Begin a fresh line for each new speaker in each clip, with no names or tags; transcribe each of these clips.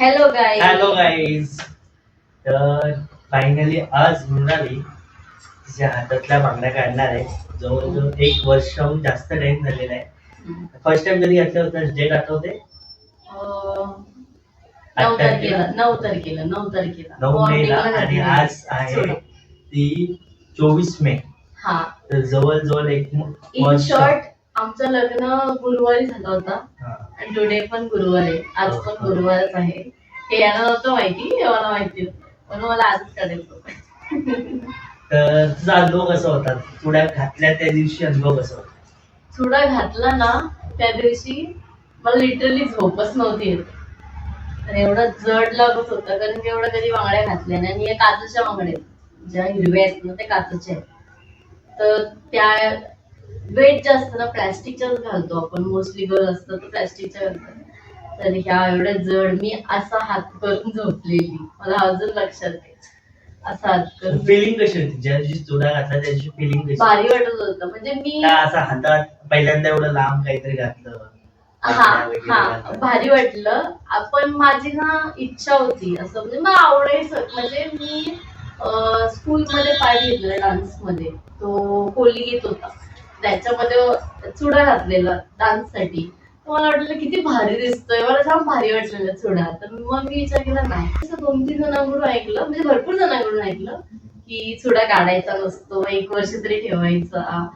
Hello guy
hello guys तर finally आज मृणाली तिच्या हातातल्या बांगड्या काढणार आहे. जवळजवळ एक वर्षाहून जास्त टाइम झालेला आहे. फर्स्ट टाइम कधी घातलं होतं? डेट आठवते?
नऊ तारखेला नऊ तारखेला नऊ तारखेला.
नऊ मेला आणि. आज आहे. ती चोवीस मे.
हा.
तर जवळजवळ एक
इन
वर्ष
शॉर्ट आमचं लग्न गुरुवारी झालं होता.
हा.
आणि टुडे पण गुरुवार आहे आज पण. गुरुवारच आहे हे यांना नव्हतं माहिती हे मला माहिती होतं. म्हणून मला आजच काढायचं होतं.
तर तुझा अनुभव कसा होता तुला घातल्या त्या दिवशी अनुभव कसा होता
चुडा घातला ना त्या दिवशी मला लिटरली झोपच नव्हती तर एवढं जड लागत होतं कारण की एवढं कधी बांगड्या घातल्या नाही आणि या काचेच्या बांगड्या आहेत. ज्या हिरव्या आहेत ना त्या काचेच्या आहेत तर त्या वेट जास्त ना प्लॅस्टिकच्याच घालतो आपण. मोस्टली गर्ल असतं तर प्लॅस्टिकच्या घालतात तर ह्या एवढ्या जड मी असा हात करून झोपलेली. मला अजून लक्षात आहे असा हात करून
फिलिंग कशी होती? ज्या दिवशी चुडा घातला त्या दिवशी फिलिंग कशी?
भारी वाटत होतं. म्हणजे मी
का असा हातात पहिल्यांदा एवढं लांब काहीतरी घातलं.
हा हा. भारी वाटलं. आपण माझी ना इच्छा होती. असं म्हणजे मला आवडायचं. म्हणजे मी स्कूल मध्ये पार्ट घेतलेला डान्समध्ये. तो कोली गीत होता. त्याच्यामध्ये चुडा घातलेला डान्ससाठी मला वाटलं किती भारी दिसतोय. मला छान भारी वाटलेलं चुडा. तर मग मी विचार केला नाही. असं दोन तीन जणांकडून ऐकलं म्हणजे भरपूर जणांकडून ऐकलं की चुडा काढायचा नसतो एक वर्ष तरी ठेवायचा.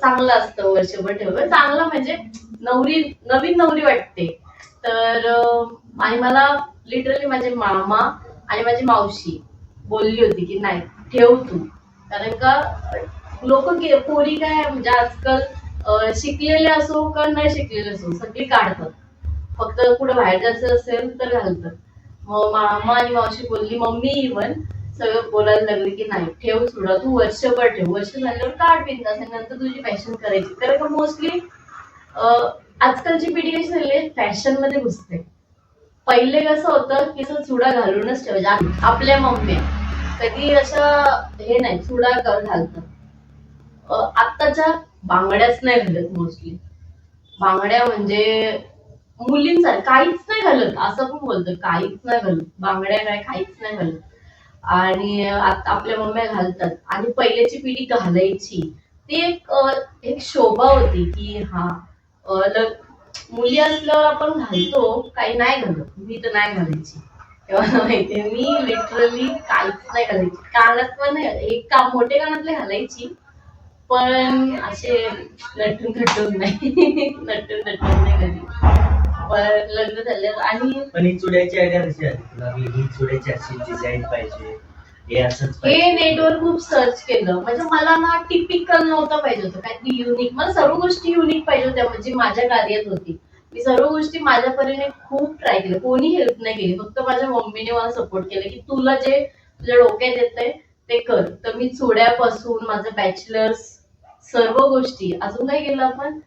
चांगलं असतं वर्षभर ठेवलं चांगलं म्हणजे नवरी नवीन नवरी वाटते. तर आणि मला लिटरली माझे मामा आणि माझी मावशी बोलली होती की नाही ठेव तू. कारण का लोक कोणी काय म्हणजे आजकाल शिकलेले असो का नाही शिकलेले असो सगळी काढतात. फक्त कुठे बाहेर जायचं असेल तर घालतात. मग मामा आणि मावशी बोलली मम्मी इव्हन सगळं बोलायला लागले की नाही ठेव सोडा तू वर्षभर ठेव. वर्ष झाल्यावर काढ बिंदास आणि नंतर तुझी फॅशन करायची. कारण का मोस्टली आजकालची पिढी कशी झाली फॅशनमध्ये घुसते. पहिले कसं होतं की असं चुडा घालूनच ठेवायचे. आपल्या मम्मी कधी अशा हे नाही चुडा घालतात. आत्ताच्या बांगड्याच नाही घालत मोस्टली बांगड्या म्हणजे मुलींसारखं काहीच नाही घालत असं पण बोलतो काहीच नाही घालत. बांगड्या काय काहीच नाही घालत. आणि आपल्या मम्म्या घालतात. आणि पहिल्याची पिढी घालायची. ती एक एक शोभा होती की हा मुली असल्यावर आपण घालतो काही नाही घालत. मी तर नाही घालायची. तेव्हा माहितीये. मी लिटरली काहीच नाही घालायची. कानात पण नाही एक का मोठे कानातले घालायची. पण असे नटून नटून नाही. नटून नटून नाही कधी. पण लग्न झालं आणि
पण ही चुड्याची आयडिया कशी आली तुला? की ही चुड्याची अशी डिझाईन पाहिजे. हे असंच
हे
पाहिजे.
नेटवर खूप सर्च केलं. म्हणजे मला ना टिपिकल नव्हतं पाहिजे होतं. काहीतरी युनिक मला सर्व गोष्टी युनिक पाहिजे होत्या. म्हणजे माझ्या कार्यात होती. मी सर्व गोष्टी माझ्या परीने खूप ट्राय केलं. कोणी हेल्प नाही केली. फक्त माझ्या मम्मीने मला सपोर्ट केलं की तुला जे तुझ्या डोक्यात येतंय ते कर. तर मी चुड्यापासून माझं बॅचलर्स सर्व गोष्टी. अजून काय केलं आपण?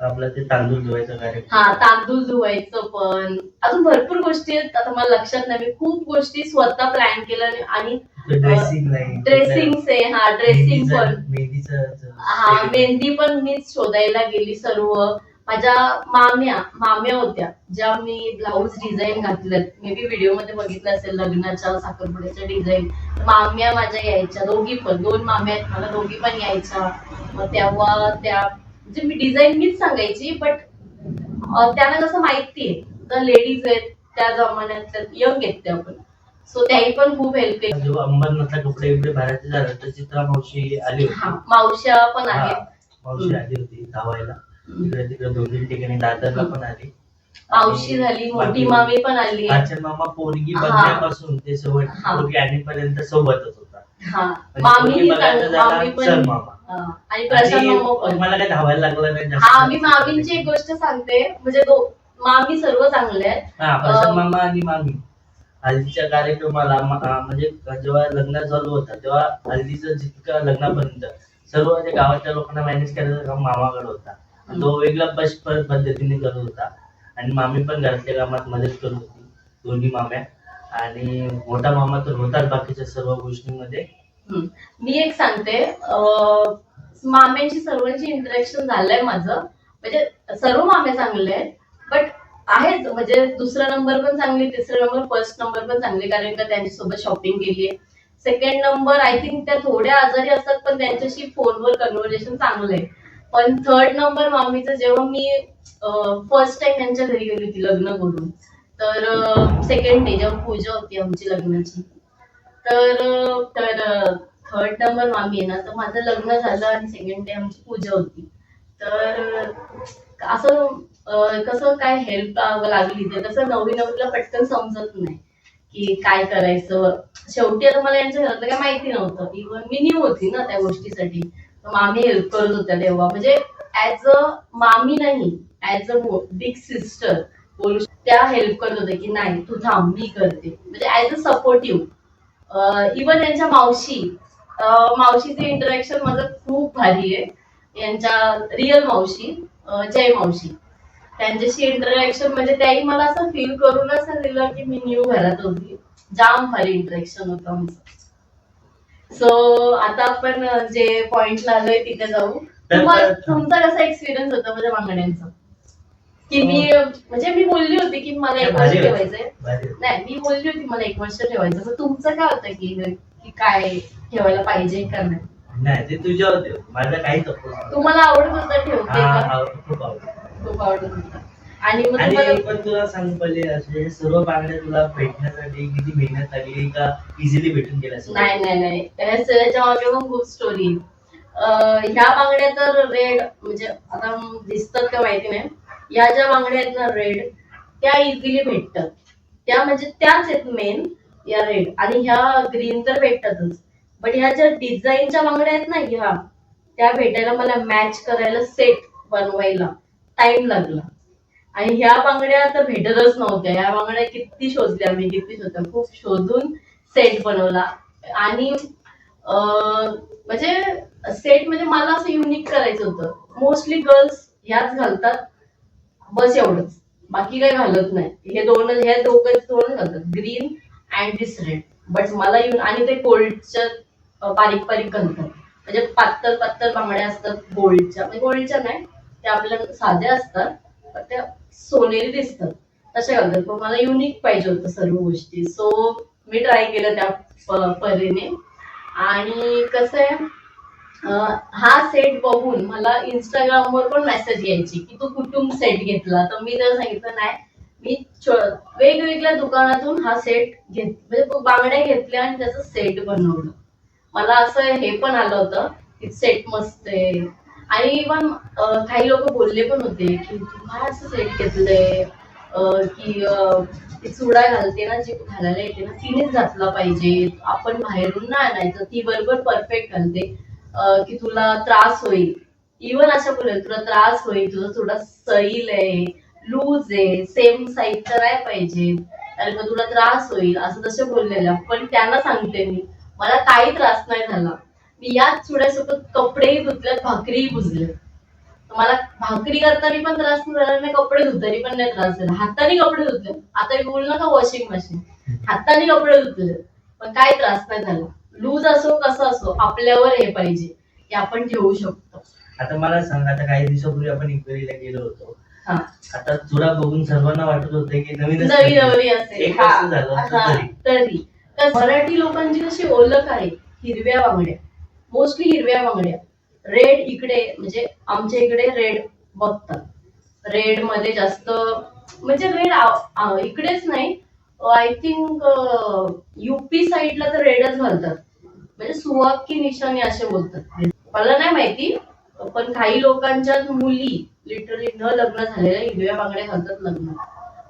आपलं ते तांदूळ धुवायचं कार्यक्रम.
हा तांदूळ धुवायचं पण. अजून भरपूर गोष्टी आहेत. आता मला लक्षात नाही. मी खूप गोष्टी स्वतः प्लॅन केलं आणि- आणि
ड्रेसिंग लाईन
ड्रेसिंग से हा ड्रेसिंग पण.
मेहंदीचं
हा मेहंदी पण मीच शोधायला गेली सर्व. माझ्या माम्या माम्या होत्या ज्या मी ब्लाऊज डिझाईन घातल्यात मे बी व्हिडिओमध्ये बघितलं असेल लग्नाच्या साखरपुड्याच्या डिझाईन माम्या माझ्या यायच्या दोघी पण. दोन माम्या आहेत मला दोघी पण यायच्या. मग तेव्हा त्या म्हणजे मी डिझाईन मीच सांगायची बट त्यांना कसं माहितीये तर लेडीज आहेत त्या जमान्यात यंग आहेत त्या पण. सो त्याही पण खूप हेल्प केली
जेव्हा अंबरनाथला कपडे बिपडे झालं तर चित्रा मावशी आली होती.
मावश्या पण आहेत.
मावशी आली होती धावायला. इकडे तिकडे ठिकाणी दादरला पण आली.
मावशी झाली मोठी मामी पण आली.
काचन मामा पोरगी. बघण्यापासून ते सोबत
हा.
पोरगी आणीपर्यंत सोबतच होता.
हा.
म्हणजे
मामी
पोरगी बघायला
सांग-
झाला
मामी
सर
पण
मामा.
हा. आणि प्रशांत मामा
आणि
पण.
मला काय धावायला लागलं नाही.
हा मी मामींची एक गोष्ट सांगते. म्हणजे दो मामी सर्व चांगले आहेत.
हा प्रशांत
अं,
मामा आणि मामी. हल्दीच्या कार्यक्रमाला म- अं, म्हणजे जेव्हा लग्न चालू होता तेव्हा हल्दीचं जितकं लग्नापर्यंत सर्व ते गावाच्या लोकांना मॅनेज करायचं काम मामाकडे होता. आणि तो वेगळा बस पद्धतीने करत होता. आणि मामी पण घरातल्या कामात मदत करत होती दोन्ही माम्या. आणि मोठा मामा तर होताच बाकीच्या सर्व गोष्टींमध्ये.
मी एक सांगते अं, माम्यांची सर्वांची इंटरॅक्शन झालंय माझं. म्हणजे सर्व मामे चांगले आहेत बट आहेत. म्हणजे दुसरा नंबर पण चांगली तिसरा नंबर फर्स्ट नंबर पण चांगली कारण का त्यांच्यासोबत शॉपिंग केली आहे सेकंड नंबर आय थिंक त्या थोड्या आजारी असतात पण त्यांच्याशी फोनवर कन्व्हर्सेशन चांगलं आहे. पण थर्ड नंबर मामीचं जेव्हा मी फर्स्ट टाइम त्यांच्या घरी गेली होती लग्न करून तर सेकंड डे जेव्हा पूजा होती आमची लग्नाची तर तर थर्ड नंबर मामी आहे ना तर माझं लग्न झालं आणि सेकंड डे आमची पूजा होती. तर असं कसं काय हेल्प लागली ते कसं नवीन नवीनला पटकन समजत नाही की काय करायचं. शेवटी आता मला यांच्या घरातलं काय माहिती नव्हतं. इव्हन मी न्यू होती ना त्या गोष्टीसाठी. मामी हेल्प करत होत्या तेव्हा. म्हणजे ऍज अ मामी नाही ऍज अ बिग सिस्टर बोलू त्या हेल्प करत होत्या की नाही तू थांब मी करते. म्हणजे ऍज अ सपोर्टिव्ह इवन यांच्या मावशी मावशीचे इंटरॅक्शन माझं खूप भारी आहे. यांच्या रिअल मावशी जय मावशी. त्यांच्याशी इंटरॅक्शन म्हणजे त्याही मला असं फील करूनच दिलं की मी न्यू घरात होती. जाम भारी इंटरॅक्शन होतं आमचं. सो आता आपण जे पॉइंटला आलोय तिथे जाऊ. तुम्हाला तुमचा कसा एक्सपिरियन्स होता म्हणजे मागण्यांचा? की मी म्हणजे मी बोलली होती की मला एक वर्ष. ठेवायचंय. नाही मी बोलली होती मला एक वर्ष ठेवायचं. तर तुमचं काय होतं की काय ठेवायला पाहिजे का नाही
नाही ते तुझ्या होते माझं काही तप्पू नव्हतं.
तुम्हाला आवडत होतं ठेवते
हा,
का?
हा, खूप आवडतं
खूप आवडत होतं. आणि मग
आणि
तुम्हाला
पण तुला सांग पहिले असे सर्व बांगड्या तुला भेटण्यासाठी किती मेहनत लागली का इझिली भेटून गेल्या सर्व?
नाही नाही नाही. त्या- त्याच्यामागे पण खूप स्टोरी ह्या बांगड्या तर रेड म्हणजे आता दिसतात का माहिती नाही. ह्या ज्या बांगड्या आहेत ना रेड त्या इझिली भेटतात. त्या म्हणजे त्याच आहेत मेन या रेड आणि ह्या ग्रीन तर भेटतातच. बट ह्या ज्या डिझाईनच्या बांगड्या आहेत ना ह्या त्या भेटायला मला मॅच करायला सेट बनवायला टाइम लागला. आणि ह्या बांगड्या तर भेटतच नव्हत्या. ह्या बांगड्या किती शोधल्या मी किती शोधल्या. खूप शोधून सेट बनवला. आणि म्हणजे सेट म्हणजे मला असं युनिक करायचं होतं. मोस्टली गर्ल्स ह्याच घालतात. बस एवढंच. बाकी काही घालत नाही. हे दोन हे दोघं दोन घालतात. Green and this red but मला येऊन आणि ते गोल्डच्या बारीक बारीक घालतात. म्हणजे पातळ पातळ बांगड्या असतात गोल्डच्या म्हणजे गोल्डच्या नाही त्या आपल्या साध्या असतात. त्या सोनेरी दिसतात. तशा घालतात पण मला युनिक पाहिजे होतं सर्व गोष्टी. सो मी ट्राय केलं त्या परीने. आणि कसं आहे हा सेट बघून मला इंस्टाग्रामवर पण मेसेज यायची की तू कुटुंब सेट घेतला? तर मी त्याला सांगितलं नाही मी वेगवेगळ्या दुकानातून हा सेट घेत म्हणजे बांगड्या घेतल्या आणि त्याचं सेट बनवलं. मला असं हे पण आलं होतं की सेट मस्त आहे. आणि इव्हन काही लोक बोलले पण होते की तू काय असं सेट घेतलंय की ती चुडा घालते ना जी घालायला येते ना तिनेच घातला पाहिजे. आपण बाहेरून नाही आणायचं ती बरोबर परफेक्ट घालते की तुला त्रास होईल. इवन अशा बोलेल तुला त्रास होईल तुझा थोडा सैल आहे लूज आहे सेम साईजचा नाही पाहिजे. कारण का तुला त्रास होईल असं तसे बोललेल्या पण त्यांना सांगते मी मला काही त्रास नाही झाला. याच चुड्यासोबत कपडेही धुतलेत भाकरीही बुजलेत मला भाकरी करताना पण त्रास नाही झाला नाही कपडे धुताना पण नाही त्रास झाला. हाताने कपडे धुतले आता मी बोलू नका वॉशिंग मशीन हाताने कपडे धुतले पण काय त्रास नाही झाला. लूज असो कसं असो आपल्यावर हे पाहिजे की आपण ठेवू शकतो.
आता मला सांग आता काही दिवसापूर्वी आपण इक्वेरीला गेलो होतो.
हा.
आता तुला बघून सर्वांना वाटत होते की नवीन.
नवी नवरी असेल हा, हा,
तर
मराठी लोकांची कशी ओळख आहे? हिरव्या बांगड्या. मोस्टली हिरव्या बांगड्या रेड इकडे म्हणजे आमच्या इकडे रेड बघतात. रेडमध्ये जास्त म्हणजे रेड इकडेच नाही. आय थिंक युपी साईडला तर रेडच घालतात. म्हणजे सुहाग की निशाणी असे बोलतात. मला नाही माहिती पण काही लोकांच्या मुली लिटरली न लग्न झालेल्या हिरव्या बांगड्या घालतात लग्न.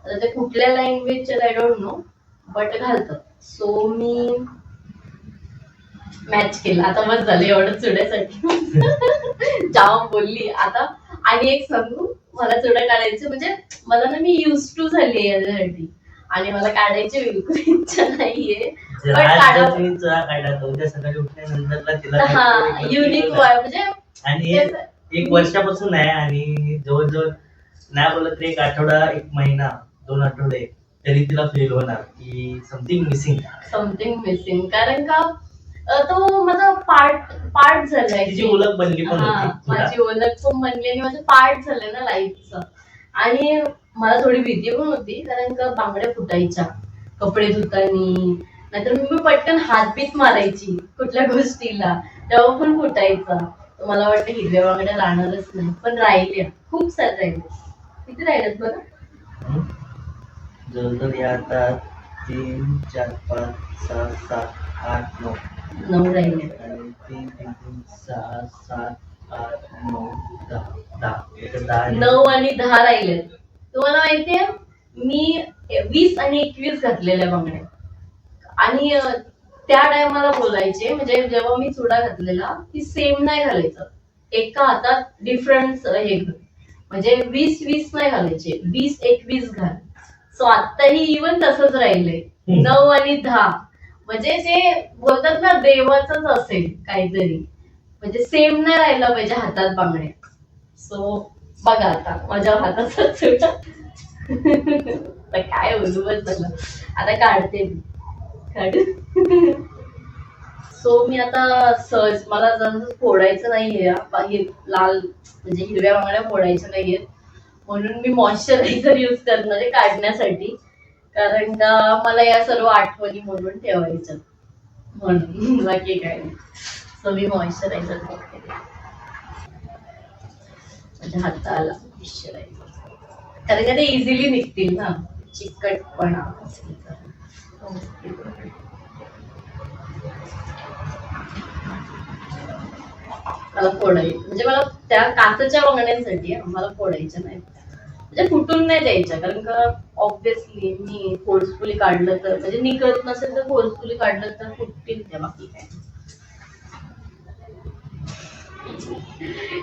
आता ते कुठल्या लँग्वेजच्या आय डोंट नो बट घालतात. सो मी मॅच केला. आता बस झालं एवढं चुड्यासाठी जाम बोलली. आता आणि एक सांगू मला चुड्या काढायचं म्हणजे मला ना मी युज टू झाली याच्यासाठी. आणि मला काढायची बिलकुल इच्छा नाहीये. पण
तिला
हा युनिक म्हणजे
आणि एक वर्षापासून आहे आणि जवळजवळ नाही बोलत एक आठवडा एक महिना दोन आठवडे तरी तिला फील होणार की समथिंग मिसिंग
समथिंग मिसिंग कारण का? तो माझा पार्ट पार्ट झालाय.
तिची ओळख बनली पण
हा,
होती. तुला.
माझी ओळख पण बनली आणि माझं पार्ट झालंय ना लाईफचं आणि मला थोडी भीती पण होती कारण का बांगड्या फुटायच्या कपडे धुतानी. नाहीतर मी पटकन हात बीत मारायची कुठल्या गोष्टीला. तेव्हा पण फुटायचा. तर मला वाटतं हिरव्या बांगड्या राहणारच नाही. पण राहिल्या. खूप साऱ्या राहिल्या. किती राहिल्यात बरं?
हम्म. जवळजवळ या आता तीन चार पाच सहा सात आठ नऊ.
नऊ राहिल्या
आणि तीन तीन तीन सहा सात आठ नऊ दहा दहा. इथं दहा आहे.
नऊ आणि दहा राहिलेत तुम्हाला माहितीये मी वीस आणि एकवीस घातलेल्या बांगड्या. आणि अं, त्या टायमाला बोलायचे म्हणजे जेव्हा मी चुडा घातलेला की सेम नाही घालायचं. एका हातात डिफरन्स हे घाल. म्हणजे वीस वीस नाही घालायचे. वीस एकवीस घाल. सो आताही इवन तसंच राहिलंय
हम्म.
नऊ आणि दहा. म्हणजे जे बोलतात ना देवाचंच असेल काहीतरी. म्हणजे सेम नाही राहिला पाहिजे हातात बांगड्या. सो बघा आता माझ्या हातातच काय बोलू बस झालं आता काढते मी. सो मी आता सहज मला जसं फोडायचं नाहीये. बाहेर लाल म्हणजे हिरव्या बांगड्या फोडायच्या नाहीयेत. म्हणून मी मॉइश्चरायझर यूज करणार आहे काढण्यासाठी. कारण का मला या सर्व आठवणी म्हणून ठेवायचं म्हणून बाकी काय नाही. सो मी मॉइश्चरायझर बघते माझ्या हाताला मॉइश्चरायझर कारण का ते इझिली निघतील ना. चिकटपणा असेल तर. मला फोडायचं. म्हणजे मला त्या काचच्या बांगड्यांसाठी मला फोडायच्या नाही. म्हणजे फुटून नाही द्यायच्या कारण का ऑब्विसली मी फोर्सफुली काढलं तर म्हणजे निघत नसेल तर फोर्सफुली काढलं तर फुटतील त्या बाकी काय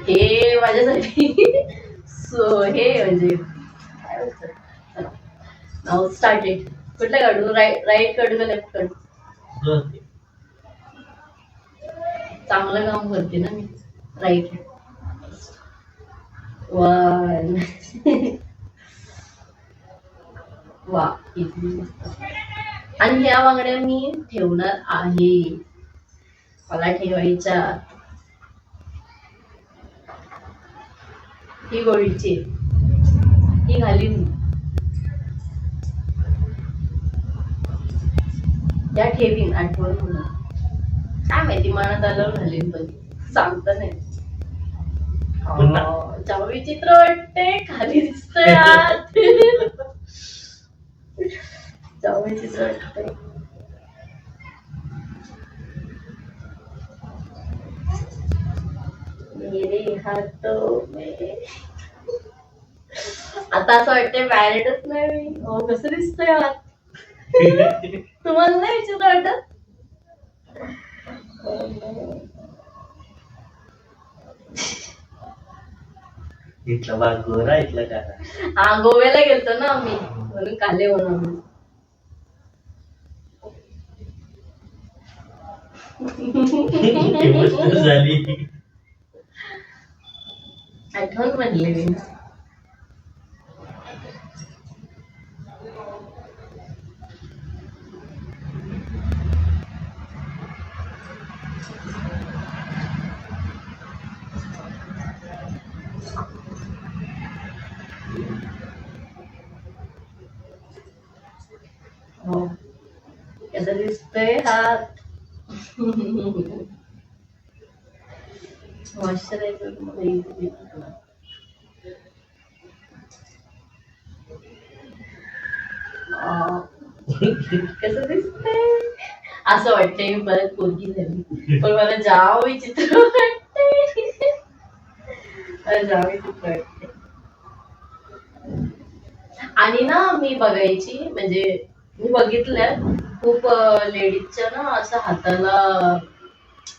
हे माझ्यासाठी सो हे म्हणजे काय नाव स्टार्टेड कुठला काढू? राईट राईट काढू का लेफ्ट काढू. चांगलं काम करते ना मी. Right One. वा किती आणि ह्या बांगड्या मी ठेवणार आहे. मला ठेवायच्या ही गोळीची. ही घालीन. त्या ठेवीन आठवण म्हणून. काय माहिती मनात आल्यावर घालीन पण. सांगता नाही. जाऊ विचित्र वाटते खाली दिसतंय आत जाऊ विचित्र वाटते मेरे हाथों में. आता असं वाटतंय मॅरिडच नाही मी हो कसं दिसतंय आत तुम्हाला नाही विचित्र वाटत? हो, हो.
इथला भाग गोरा इथला काळा
हा गोव्याला गेलतो ना आम्ही. म्हणून काले म्हणून
झाली.
आठवण म्हणले मी हो कसं दिसतंय हात मॉइश्चरायझर मला दिसतंय असं वाटतंय मी परत पोरगी झाली पण मला जाव विचित्र वाटतंय मला जाव विचित्र वाटतंय आणि ना मी बघायची म्हणजे मी बघितलं खूप लेडीजच्या ना असं हाताला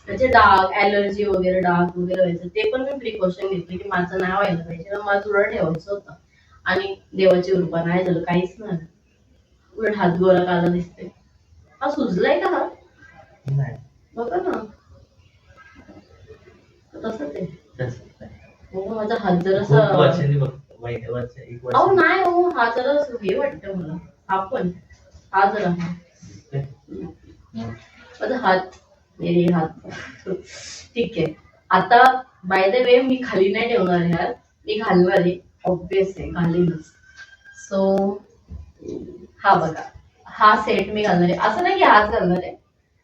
त्याचे डाग ऍलर्जी वगैरे डाग वगैरे व्हायचं ते पण मी प्रिकॉशन घेतली की माझं नाही व्हायला पाहिजे. ना मला तुला ठेवायचं होतं. आणि देवाची कृपा नाही झालं काहीच नाही उलट हात गोरा काला दिसते हा सुजलाय का हा?
नाही.
बघा ना. तसंच आहे. हो माझा हात जरासा अहो नाही हो हा जरा हे वाटतं मला. हा पण. हा जरा हा माझा हात मेरे हात. ठीक आहे. आता बाय द वे मी खाली नाही ठेवणार ह्यात. मी घालणार आहे ऑब्विस आहे घालीनच सो हा बघा. हा सेट मी घालणार आहे. असं नाही की हाच घालणार आहे.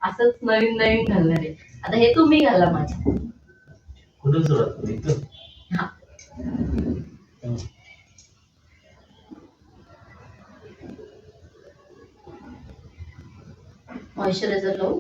असंच नवीन नवीन घालणार आहे. आता हे तुम्ही घाला माझ्या.
कुठून सुरुवात?
हा.
हम्म.
मॉइश्चरायझर लावू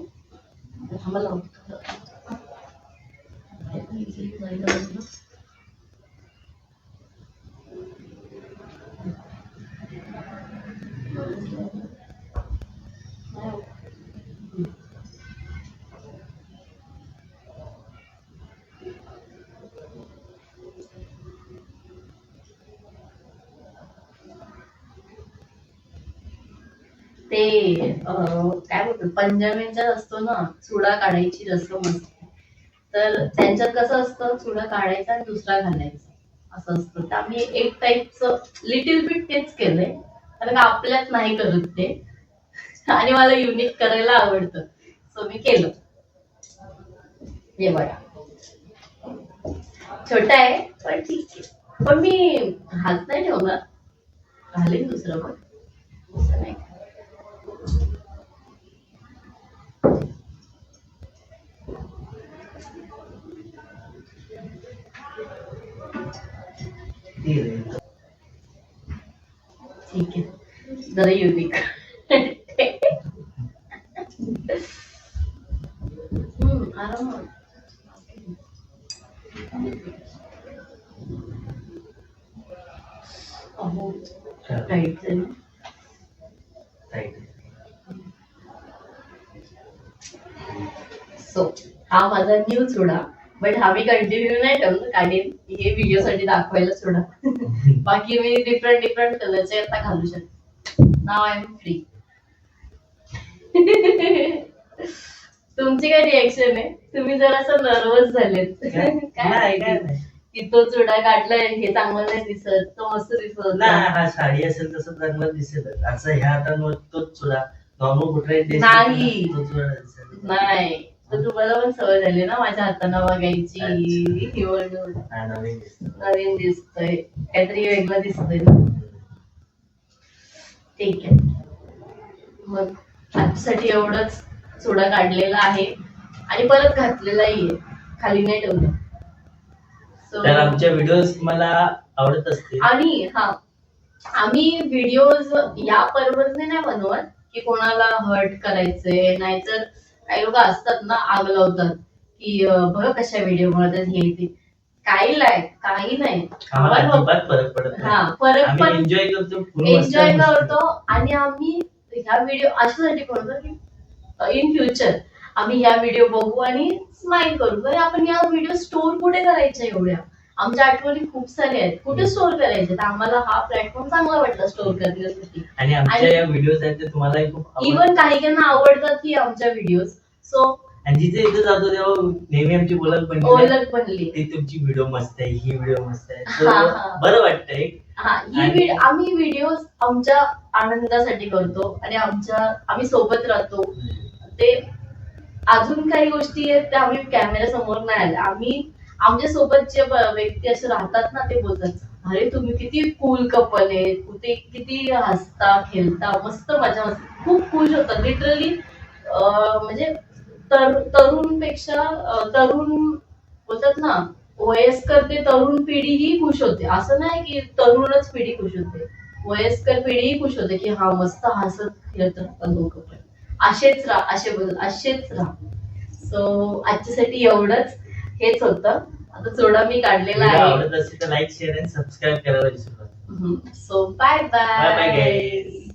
ते काय बोलतो पंजाबींचा असतो ना चुडा काढायची रसम असते. तर त्यांच्यात कसं असतं चुडा काढायचा आणि दुसरा घालायचा. असं असतं. तर आम्ही एक टाईपचं लिटिल बिट तेच केलंय. कारण का आपल्यात नाही करत ते. आणि मला युनिक करायला आवडतं. सो मी केलं. हे बघा. छोटा आहे पण ठीक आहे. पण मी हात नाही ठेवणार. घालेन दुसरं पण.
ठीक आहे.
ठीक आहे जरा युनिक हम्म आरामात अहो
चल,
टाईट झाली
right.
सो हा माझा न्यू चुडा बट हा मी कंटिन्यू नाही ठेवलं. काढेन हे व्हिडिओ साठी दाखवायला चुडा बाकी मी डिफरंट डिफरंट कलरचे आता घालू शकते. नाव आय एम फ्री तुमची काय रिएक्शन आहे? तुम्ही जरासं नर्वस झालेत.
काय?
की तो चुडा काढलाय हे चांगलं नाही दिसत तो मस्त दिसत
नाही. हा साडी असेल तसं चांगलं दिसेल असं ह्या हातांवर तोच चुडा. नॉर्मल dress
नाही. नाही. तर तुम्हाला पण सवय झाली ना माझ्या हाताने बघायची.
नवीन दिसतं.
नवीन दिसतोय. काहीतरी वेगळं दिसतंय. ठीक आहे. मग आजसाठी एवढंच चुडा काढलेला आहे. आणि परत घातलेलाही आहे. खाली नाही ठेवलं. So,
तर आमच्या व्हिडिओज तुम्हाला आवडत असतील?
आणि हा. आम्ही व्हिडिओज या पर्पजने नाही बनवत की कोणाला हर्ट करायचंय. नाहीतर काही लोक असतात ना आग लावतात की बघा कशा व्हिडिओ बनवतात हे ते. काही नाही काही नाही.
फरक पडत
हा पण
एन्जॉय करतो
एन्जॉय करतो आणि आम्ही ह्या व्हिडिओ अशासाठी बनवतो की इन फ्युचर आम्ही ह्या व्हिडिओ बघू आणि स्माइल करू. आपण या व्हिडिओ स्टोर कुठे करायच्या एवढ्या? आमच्या आठवणी खूप साऱ्या आहेत. कुठे स्टोर करायच्या तर आम्हाला हा प्लॅटफॉर्म चांगला वाटला स्टोर करण्यासाठी.
आणि आमच्या
आणि-
या व्हिडिओज आहेत ते तुम्हालाही खूप आवडतात.
इवन काही काहींना आवडतात ही आमच्या व्हिडिओ सो
आणि जिथे इथे जातो तेव्हा नेहमी आमची बोलत पण
ओळख बनली.
ती तुमची व्हिडिओ मस्त आहे ही व्हिडिओ मस्त आहे. बरं वाटतंय.
हा आम्ही व्हिडिओ आमच्या आनंदासाठी करतो आणि आमच्या आम्ही सोबत राहतो. ते अजून काही गोष्टी आहेत त्या आम्ही कॅमेरा समोर नाही आल्या. आम्ही आमच्यासोबत जे व्यक्ती असे राहतात ना ते बोलतात अरे तुम्ही किती कूल कपल आहे कुठे किती हसता खेळता मस्त मजा मस्त. खूप खुश होतात. लिटरली म्हणजे तर तरुणपेक्षा पेक्षा तरुण बोलतात ना वयस्कर ते तरुण पिढी ही खुश होते. असं नाही की तरुणच पिढी खुश होते. वयस्कर पिढी खुश होते की हा मस्त हसत खेळत राहतात दोघं पण. असेच राहा असे बोल असेच राहा सो आजच्यासाठी एवढंच. हेच होतं. आता चोडा मी काढलेला आहे.
आवडत असेल तर लाईक शेअर आणि सबस्क्राईब करायला विसरू नका.
So bye bye
guys.